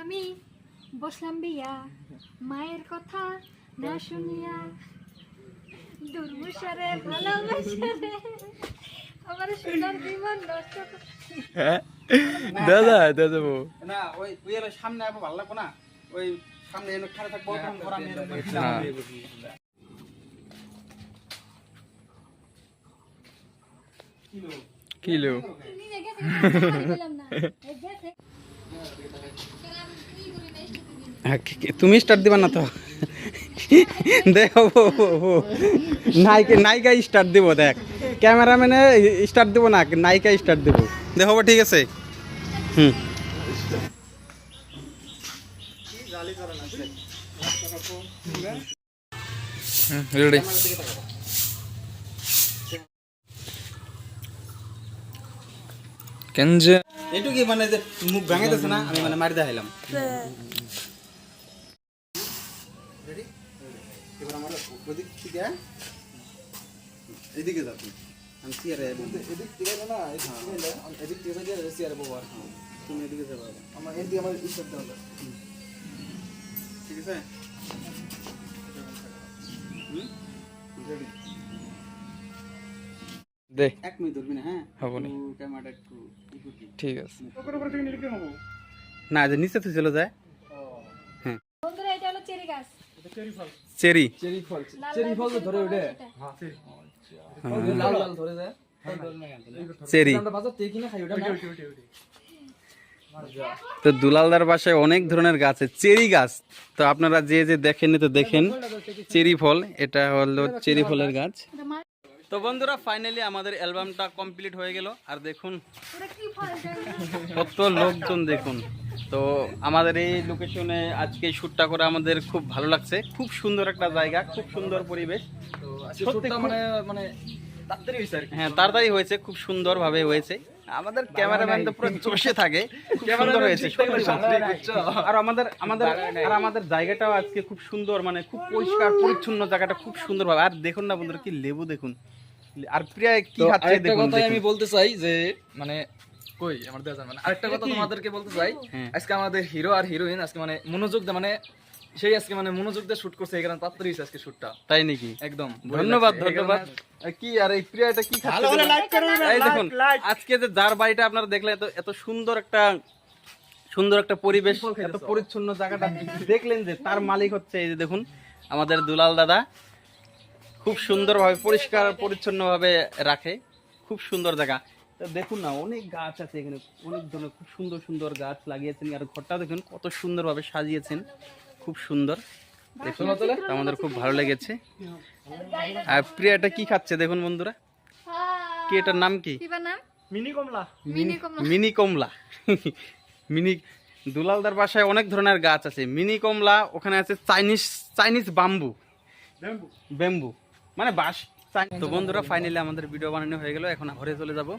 আমি বসলাম বিয়া? মায়ের কথা না শুনিয়া দুর্মুষারে ভালোবাসারে আমার সোনার বিমান নষ্ট করে- দাদা দাদা বউ। না ওই ওই এর সামনে আবার ভালো লাগবো না। ওই কিলো। হ্যাঁ, তুমি স্টার্ট দিবা না তো? দেখো নায়িকা নায়িকা স্টার্ট দিব দেখ। ক্যামেরাম্যানে স্টার্ট দিব না নায়িকা স্টার্ট দিব। দেখো ঠিক আছে। হুম। রেডি কেন যে এইটু কি মানে যে মুখ ভেঙাইতেছে না আমি মানে মারি দেখাইলাম Ready? এবার আমার ওদিক থেকে এদিকে যাবি আমি চেয়ারে এদিক থেকে না এদিক থেকে যাই চেয়ারে বসবো আর তুমি এদিকে যাবে। আমার এদিকে আমার ইচ্ছা হবে ঠিক আছে দে। এক মিনিট ধরবি না হ্যাঁ? হব নি। একটু যে নিচে তো চলে যায়। বন্ধুরা এটা হলো চেরি গাছ। চেরি লাল চেরি ফল ধরে ওঠে? লাল লাল ধরে যায়? চেরি। আমরা বাজার থেকে কিনে খাই ওটা না? তো দুলালদার বাসায় অনেক ধরনের গাছ আছে। চেরি গাছ। তো আপনারা যে যে দেখেন তো দেখেন। চেরি ফল এটা হলো চেরি ফলের গাছ। তো বন্ধুরা ফাইনালি আমাদের অ্যালবামটা কমপ্লিট হয়ে গেল। আর দেখুন। কত লোকজন দেখুন। তো আমাদের এই লোকেশনে আজকে শ্যুটটা করে আমাদের খুব ভালো লাগছে। খুব সুন্দর একটা জায়গা খুব সুন্দর পরিবেশ। মানে মানে তাড়াতাড়ি হয়েছে হ্যাঁ তাড়াতাড়ি হয়েছে খুব সুন্দরভাবে হয়েছে। আমাদের ক্যামেরাম্যান তো পুরো চষে থাকে সুন্দর হয়েছে। আর আমাদের আমাদের আর আমাদের জায়গাটাও আজকে খুব সুন্দর মানে খুব পরিষ্কার পরিচ্ছন্ন জায়গাটা খুব সুন্দর ভাবে আর দেখুন না বন্ধুরা কি লেবু দেখুন। আর প্রায় কি দেখুন আমি বলতে চাই যে মানে কই আমার দেওয়া যাবে না। আরেকটা কথা তোমাদেরকে বলতে চাই হ্যাঁ। আজকে আমাদের হিরো আর হিরোইন আজকে মানে মনোযোগ দিয়ে মানে সেই আজকে মানে মনোযোগ দিয়ে শুট করছে এই কারণে তাড়াতাড়ি হয়েছে আজকে শুটটা তাই নাকি? একদম ধন্যবাদ ধন্যবাদ। কি আর এই প্রিয়াটা কি? এই দেখুন আজকে যে যার বাড়িটা আপনারা দেখলেন এত এত সুন্দর একটা সুন্দর একটা পরিবেশ এত পরিচ্ছন্ন জায়গাটা দেখলেন যে তার মালিক হচ্ছে এই যে দেখুন আমাদের দুলাল দাদা। খুব সুন্দরভাবে পরিষ্কার পরিচ্ছন্নভাবে রাখে। খুব সুন্দর জায়গা। তো দেখুন না অনেক গাছ আছে এখানে। অনেক ধরনের খুব সুন্দর সুন্দর গাছ লাগিয়েছেন। আর ঘরটা দেখুন কত সুন্দরভাবে সাজিয়েছেন। খুব সুন্দর। দেখুন আমাদের খুব ভালো লেগেছে। আর প্রিয়াটা কি খাচ্ছে দেখুন বন্ধুরা? কি এটার নাম কি? মিনি কমলা। মিনি কমলা। মিনি দুলালদার বাসায় অনেক ধরনের গাছ আছে। মিনি কমলা ওখানে আছে চাইনিজ চাইনিজ বাম্বু। ব্যাম্বু। মানে বাঁশ। চাই- তো বন্ধুরা ফাইনালি আমাদের ভিডিও বানানো হয়ে গেল। এখন ঘরে চলে যাব।